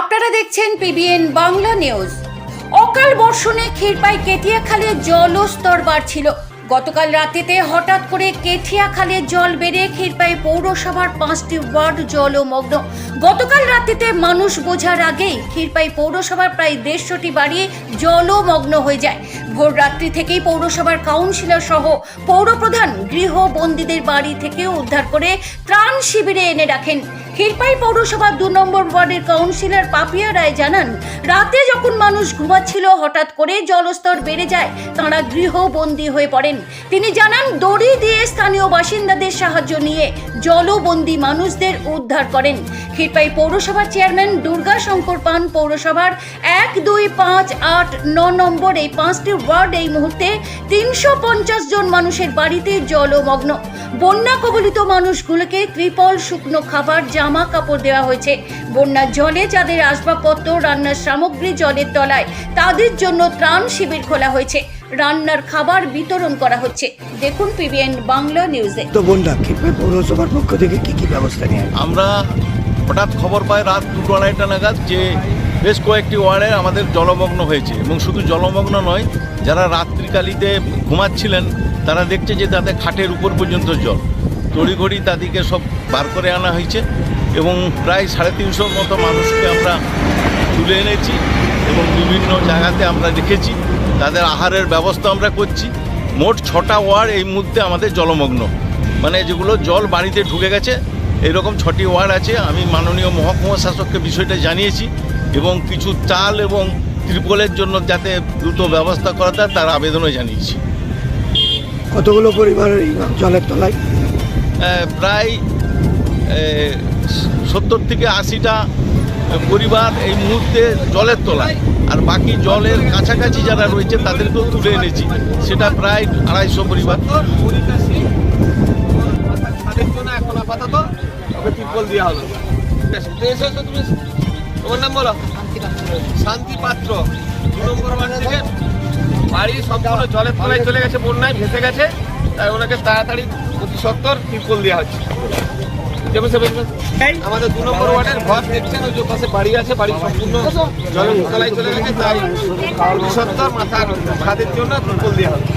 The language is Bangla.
আপনারা দেখছেন পিবিএন বাংলা নিউজ। অকাল বর্ষণে ক্ষীরপাই কেটিয়াখালে জলস্তর বাড়ছিল। গতকাল রাতেতে হঠাৎ করে কেঠিয়াখালে জল বেড়ে ক্ষীরপাই পৌরসভার পাঁচটি ওয়ার্ড জলমগ্ন গতকাল রাতেতে মানুষ বোঝার আগেই ক্ষীরপাই পৌরসভার প্রায় দেড়শোটি বাড়ি জলমগ্ন হয়ে যায়। ভোর রাত্রি থেকেই পৌরসভার কাউন্সিলর সহ পৌরপ্রধান গৃহবন্দীদের বাড়ি থেকে উদ্ধার করে ত্রাণ শিবিরে এনে রাখেন। ক্ষীরপাই পৌরসভার দু নম্বর ওয়ার্ডের কাউন্সিলর পাপিয়া রায় জানান, রাতে যখন মানুষ ঘুমাচ্ছিল, হঠাৎ করে জলস্তর বেড়ে যায়, তাঁরা গৃহবন্দী হয়ে পড়েন। তিনি জানান, দড়ি দিয়ে স্থানীয় বাসিন্দাদের সাহায্য নিয়ে জলবন্দী মানুষদের উদ্ধার করেন। ক্ষীরপাই পৌরসভার চেয়ারম্যান দুর্গা শঙ্কর পান পৌরসভার এক, দুই, পাঁচ, আট, ন নম্বর এই পাঁচটি ওয়ার্ড এই মুহূর্তে তিনশো পঞ্চাশ জন মানুষের বাড়িতে জলমগ্ন। বন্যা কবলিত মানুষগুলোকে ত্রিপল শুকনো খাবার জামা কাপড় দেওয়া হয়েছে। বন্যার জলে যাদের আসবাবপত্র রান্নার সামগ্রী জলের তলায় তাদের জন্য ত্রাণ শিবির খোলা হয়েছে। রান্নার খাবার বিতরণ করা হচ্ছে। দেখুন পিবিএন বাংলা নিউজে। তো বন্যা পৌরসভার পক্ষ থেকে কি কি ব্যবস্থা হয়? আমরা হঠাৎ খবর পাই রাত দুটো আড়াইটা নাগাদ যে বেশ কয়েকটি ওয়ার্ডে আমাদের জলমগ্ন হয়েছে। এবং শুধু জলমগ্ন নয় যারা রাত্রিকালিতে ঘুমাচ্ছিলেন, তারা দেখছে যে তাদের খাটের উপর পর্যন্ত জল। তড়িঘড়ি তাদেরকে সব বার করে আনা হয়েছে এবং প্রায় সাড়ে তিনশোর মতো মানুষকে আমরা তুলে এনেছি এবং বিভিন্ন জায়গাতে আমরা রেখেছি তাদের আহারের ব্যবস্থা আমরা করছি। মোট ছটা ওয়ার্ড এই মুহূর্তে আমাদের জলমগ্ন। মানে যেগুলো জল বাড়িতে ঢুকে গেছে, এরকম ছটি ওয়ার্ড আছে। আমি মাননীয় মহকুমা শাসককে বিষয়টা জানিয়েছি এবং কিছু চাল এবং ত্রিপলের জন্য যাতে দ্রুত ব্যবস্থা করা তার আবেদনও জানিয়েছি। কতগুলো পরিবারের এই জলের তলায়? প্রায় সত্তর থেকে আশিটা পরিবার এই মুহূর্তে জলের তলায়। আর বাকি জলের কাছাকাছি যারা রয়েছে তাদেরকেও তুলে এনেছি। সেটা প্রায় আড়াইশো পরিবার। এখন আপাতত ত্রিপল দেওয়া হলো তোমার নাম বলো শান্তি পাত্র দু নম্বর বাড়ি সম্পূর্ণ জলের তলায় চলে গেছে বন্যায় ভেসে গেছে। তাই ওনাকে তাড়াতাড়ি অতি সত্তর ত্রিপল দেওয়া হচ্ছে। আমাদের দু নম্বর ওয়ার্ডের ঘর দেখছেন ওই যে পাশে বাড়ি আছে বাড়ি সম্পূর্ণ জলের তলায় চলে গেছে তাই অতি সত্তর মাথার খাদের জন্য ত্রিপল দেওয়া হচ্ছে।